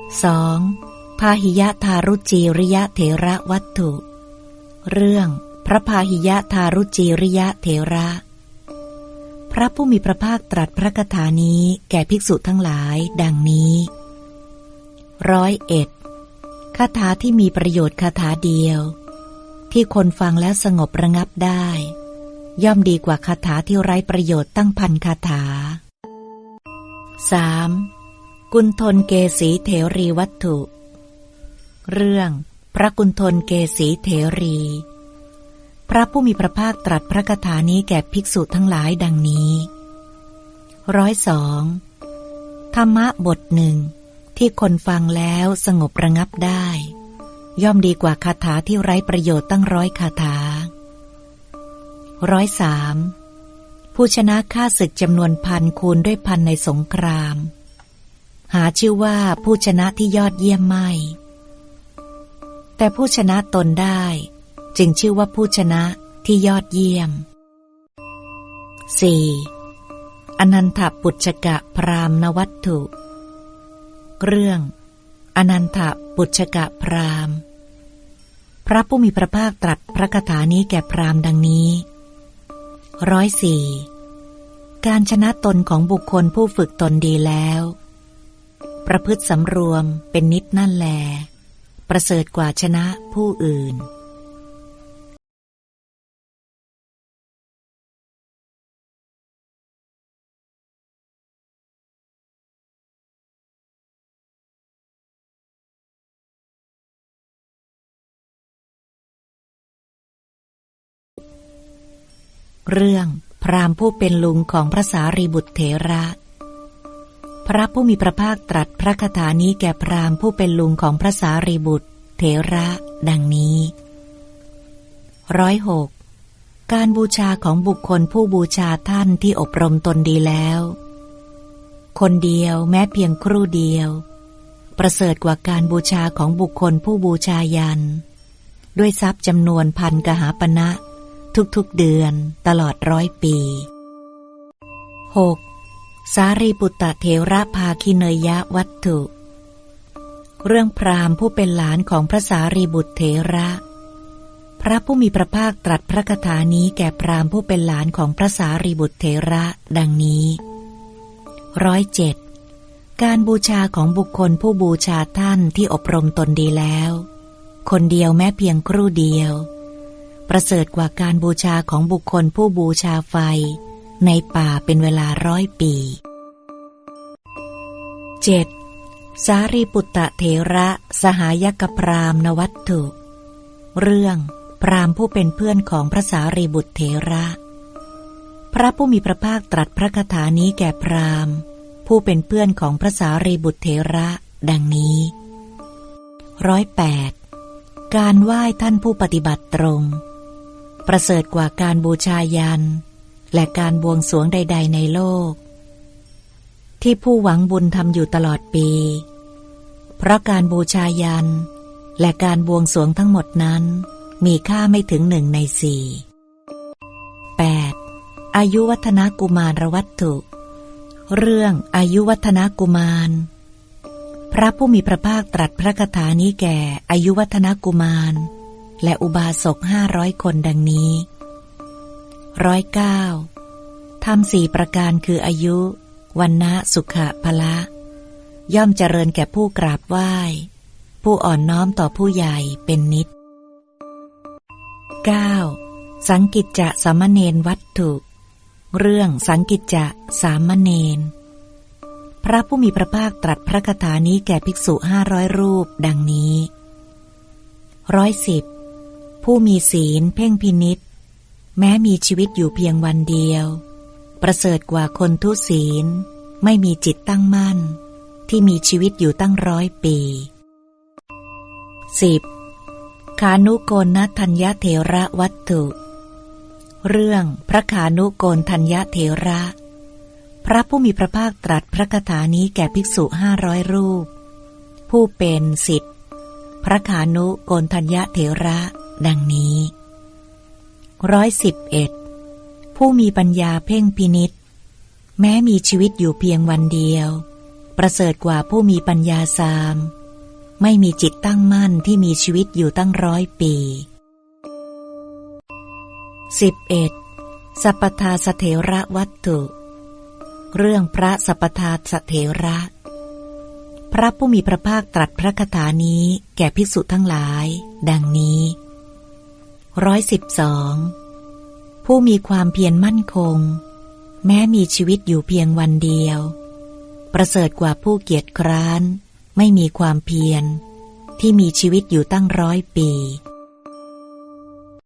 2. พาหิยะทารุจีริยะเถระวัตถุ เรื่องพระพาหิยะทารุจีริยะเถระ พระผู้มีพระภาคตรัสพระคาถานี้แก่ภิกษุทั้งหลายดังนี้ร้อยเอ็ดคาถาที่มีประโยชน์คาถาเดียว ที่คนฟังแล้วสงบระงับได้ ย่อมดีกว่าคาถาที่ไร้ประโยชน์ตั้งพันคาถา 3. กุณฑลเกสีเถรีวัตถุ เรื่อง พระกุณฑลเกสีเถรี พระผู้มีพระภาคตรัสพระคาถานี้แก่ภิกษุทั้งหลายดังนี้ร้อยสองธรรมะบทหนึ่ง ที่คนฟังแล้วสงบระงับได้ ย่อมดีกว่าคาถาที่ไร้ประโยชน์ตั้งร้อยคาถาร้อยสามผู้ชนะฆ่าศึกจำนวนพันคูณด้วยพันในสงคราม หาชื่อว่าผู้ชนะที่ยอดเยี่ยมไม่ แต่ผู้ชนะตนได้ จึงชื่อว่าผู้ชนะที่ยอดเยี่ยม 4. อนันทปุจกะพรามนวัตถุ เรื่อง อนันทปุชกะพราม พระผู้มีพระภาคตรัสพระคาถานี้แก่พรามดังนี้ร้อยสี่การชนะตนของบุคคลผู้ฝึกตนดีแล้ว ประพฤติสำรวมเป็นนิดนั่นแล ประเสริฐกว่าชนะผู้อื่น เรื่องพราหมณ์ผู้เป็นลุงของพระสารีบุตรเถระ พระผู้มีพระภาคตรัสพระคาถานี้แก่พราหมณ์ผู้เป็นลุงของพระสารีบุตร เถระ ดังนี้ร้อยหกการบูชาของบุคคลผู้บูชาท่านที่อบรมตนดีแล้ว คนเดียวแม้เพียงครู่เดียว ประเสริฐกว่าการบูชาของบุคคลผู้บูชายัน ด้วยทรัพย์จำนวนพันกหาปณะทุกๆเดือนตลอดร้อยปี 6. สารีปุตตะเทระภาคิเนยะวัตถุ เรื่องพราหมณ์ผู้เป็นหลานของพระสารีบุตรเถระ พระผู้มีพระภาคตรัสพระคาถานี้แก่พราหมณ์ผู้เป็นหลานของพระสารีบุตรเถระดังนี้ร้อยเจ็ดการบูชาของบุคคลผู้บูชาท่านที่อบรมตนดีแล้ว คนเดียวแม้เพียงครู่เดียว ประเสริฐกว่าการบูชาของบุคคลผู้บูชาไฟ ในป่าเป็นเวลาร้อยปี 7. สารีปุตตะเถระสหายกพรามนวัตถุ เรื่องพรามผู้เป็นเพื่อนของพระสารีบุตรเถระ พระผู้มีพระภาคตรัสพระคาถานี้แก่พรามผู้เป็นเพื่อนของพระสารีบุตรเถระ ดังนี้ร้อยแปดการไหว้ท่านผู้ปฏิบัติตรง ประเสริฐกว่าการบูชายัน และการบวงสรวงใด ๆ ในโลก ที่ผู้หวังบุญทำอยู่ตลอดปี เพราะการบูชายัน และการบวงสรวงทั้งหมดนั้น มีค่าไม่ถึงหนึ่งในสี่ 8. อายุวัฒนกุมารวัตถุ เรื่องอายุวัฒนกุมาร พระผู้มีพระภาคตรัสพระคาถานี้แก่อายุวัฒนกุมาร และอุบาสกห้าร้อยคนดังนี้ ร้อยเก้าทำสี่ประการคืออายุ วันนะสุขะพละ ย่อมเจริญแก่ผู้กราบไหว้ ผู้อ่อนน้อมต่อผู้ใหญ่เป็นนิด 9. สังกิจจะสามเณรวัตถุ เรื่องสังกิจจะสามเณรพระผู้มีพระภาคตรัสพระคาถานี้แก่ภิกษุห้าร้อยรูปดังนี้ร้อยสิบผู้มีศีลเพ่งพินิษ แม้มีชีวิตอยู่เพียงวันเดียว ประเสริฐกว่าคนทุศีล ไม่มีจิตตั้งมั่น ที่มีชีวิตอยู่ตั้งร้อยปี 10. ขานุโกนทัญญเถระวัตถุ เรื่องพระขานุโกนทัญญเถระ พระผู้มีพระภาคตรัสพระคาถานี้แก่ภิกษุห้าร้อยรูป ผู้เป็นสิทธิพระขานุโกนทัญญเถระ ดังนี้ ร้อยสิบเอ็ดผู้มีปัญญาเพ่งพินิษแม้มีชีวิตอยู่เพียงวันเดียว ประเสริฐกว่าผู้มีปัญญาสาม ไม่มีจิตตั้งมั่นที่มีชีวิตอยู่ตั้งร้อยปี 11. สัปทาสเถระวัตถุ เรื่องพระสัปทาสเถระ พระผู้มีพระภาคตรัสพระคาถานี้แก่ภิกษุทั้งหลาย ดังนี้ ร้อยสิบสองผู้มีความเพียรมั่นคง แม้มีชีวิตอยู่เพียงวันเดียว ประเสริฐกว่าผู้เกียจคร้าน ไม่มีความเพียร ที่มีชีวิตอยู่ตั้งร้อยปี